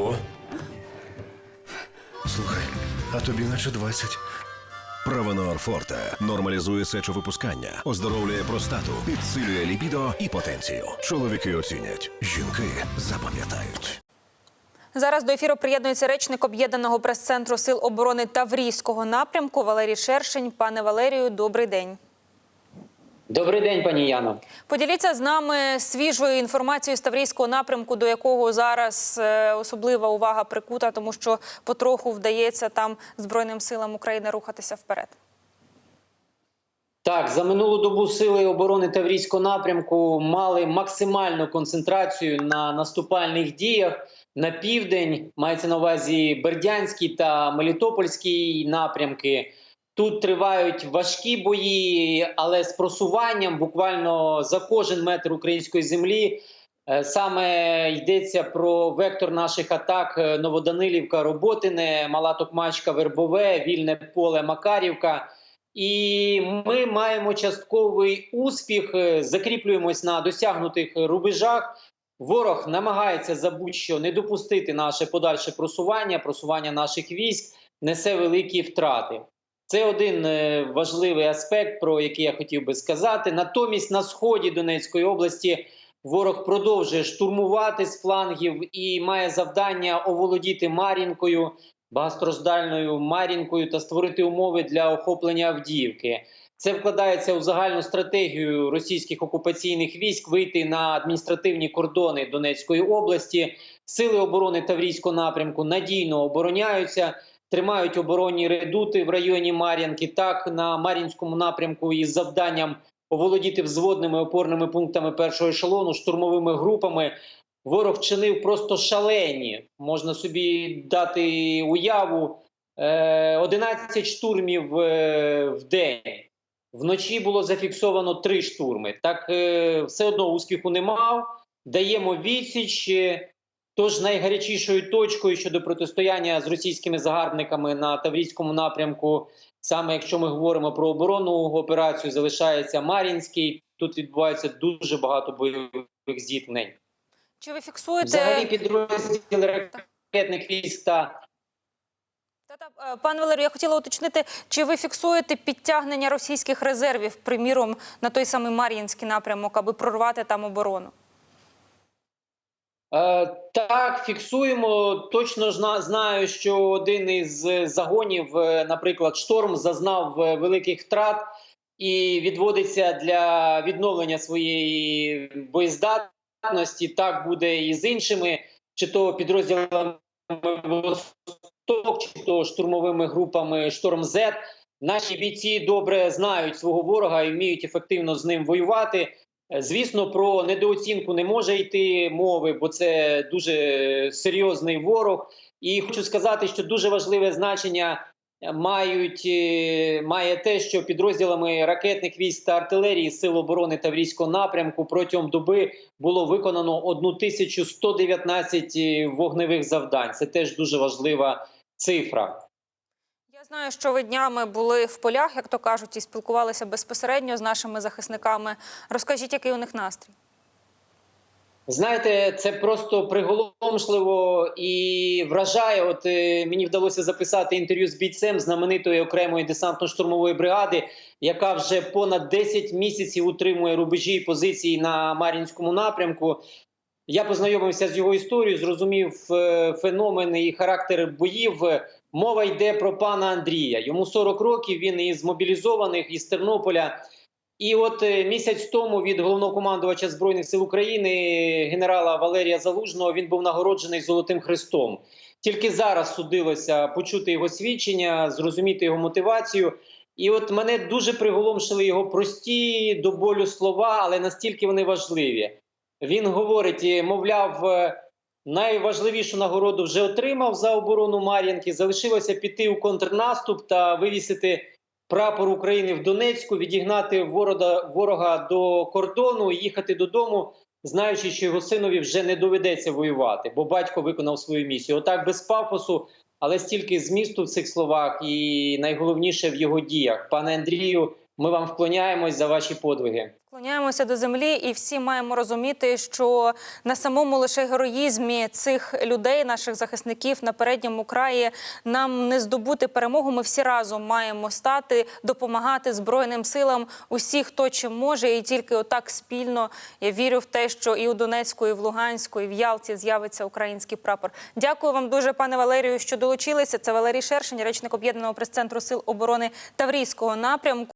Ого. Слухай, а тобі наче 20. Правонор Форте нормалізує сечовипускання, оздоровлює простату, підсилює лібідо і потенцію. Чоловіки оцінять, жінки запам'ятають. Зараз до ефіру приєднується речник об'єднаного прес-центру сил оборони Таврійського напрямку Валерій Шершень. Пане Валерію, добрий день. Добрий день, пані Яно. Поділіться з нами свіжою інформацією з Таврійського напрямку, до якого зараз е, особлива увага прикута, тому що потроху вдається там Збройним силам України рухатися вперед. Так, за минулу добу сили оборони Таврійського напрямку мали максимальну концентрацію на наступальних діях на південь. Мається на увазі Бердянський та Мелітопольський напрямки. Тут тривають важкі бої, але з просуванням буквально за кожен метр української землі. Е, Саме йдеться про вектор наших атак: е, Новоданилівка, Роботине, Мала Токмачка, Вербове, Вільне поле, Макарівка. І ми маємо частковий успіх, е, закріплюємось на досягнутих рубежах. Ворог намагається за будь-що не допустити наше подальше просування, просування наших військ несе великі втрати. Це один е, важливий аспект, про який я хотів би сказати. Натомість на сході Донецької області ворог продовжує штурмувати з флангів і має завдання оволодіти Мар'їнкою, багатостраждальною Мар'їнкою та створити умови для охоплення Авдіївки. Це вкладається у загальну стратегію російських окупаційних військ вийти на адміністративні кордони Донецької області. Сили оборони Таврійського напрямку надійно обороняються, тримають оборонні редути в районі Мар'їнки. Так на Мар'їнському напрямку із завданням оволодіти взводними опорними пунктами першого ешелону, штурмовими групами. Ворог вчинив просто шалені. Можна собі дати уяву. Е, 11 штурмів е, в день. Вночі було зафіксовано три штурми. Так е, все одно успіху не мав. Даємо відсіч. Тож найгарячішою точкою щодо протистояння з російськими загарбниками на Таврійському напрямку, саме якщо ми говоримо про оборонну операцію, залишається Мар'їнський. Тут відбувається дуже багато бойових зіткнень. Чи ви фіксуєте Взагалі підрозділи ракетних військ та е, пане Валерію, я хотіла уточнити, чи ви фіксуєте підтягнення російських резервів, приміром, на той самий Мар'їнський напрямок, аби прорвати там оборону? Е, так, фіксуємо. Точно зна- знаю, що один із загонів, е, наприклад, шторм, зазнав е, великих втрат і відводиться для відновлення своєї боєздатності. Так буде і з іншими, чи то підрозділами «Восток», чи то штурмовими групами Шторм З. Наші бійці добре знають свого ворога і вміють ефективно з ним воювати. Е, Звісно, про недооцінку не може йти мови, бо це дуже серйозний ворог. І хочу сказати, що дуже важливе значення мають е, має те, що підрозділами ракетних військ та артилерії Сил оборони Таврійського напрямку протягом доби було виконано 1119 е, вогневих завдань. Це теж дуже важлива цифра. Знаю, що ви днями були в полях, як то кажуть, і спілкувалися безпосередньо з нашими захисниками. Розкажіть, який у них настрій? Знаєте, це просто приголомшливо і вражає. От е, мені вдалося записати інтерв'ю з бійцем знаменитої окремої десантно-штурмової бригади, яка вже понад 10 місяців утримує рубежі і позиції на Мар'їнському напрямку. Я познайомився з його історією, зрозумів е, феномен і характер боїв. Мова йде про пана Андрія. Йому 40 років. Він із мобілізованих із Тернополя. І от е, місяць тому від головнокомандувача збройних сил України генерала Валерія Залужного він був нагороджений Золотим Хрестом. Тільки зараз судилося почути його свідчення, зрозуміти його мотивацію. І от мене дуже приголомшили його прості до болю слова, але настільки вони важливі. Він говорить, е, мовляв, е, найважливішу нагороду вже отримав за оборону Мар'їнки. Залишилося піти у контрнаступ та вивісити прапор України в Донецьку, відігнати ворога, ворога до кордону, і їхати додому, знаючи, що його синові вже не доведеться воювати, бо батько виконав свою місію. Отак без пафосу, але стільки змісту в цих словах, і найголовніше в його діях. Пане Андрію, ми вам вклоняємось за ваші подвиги. Склоняємося до землі, і всі маємо розуміти, що на самому лише героїзмі цих людей, наших захисників на передньому краї, нам не здобути перемогу. Ми всі разом маємо стати, допомагати збройним силам усі, хто чим може, і тільки отак спільно я вірю в те, що і у Донецьку, і в Луганську, і в Ялті з'явиться український прапор. Дякую вам дуже, пане Валерію, що долучилися. Це Валерій Шершень, речник об'єднаного прес-центру сил оборони Таврійського напрямку.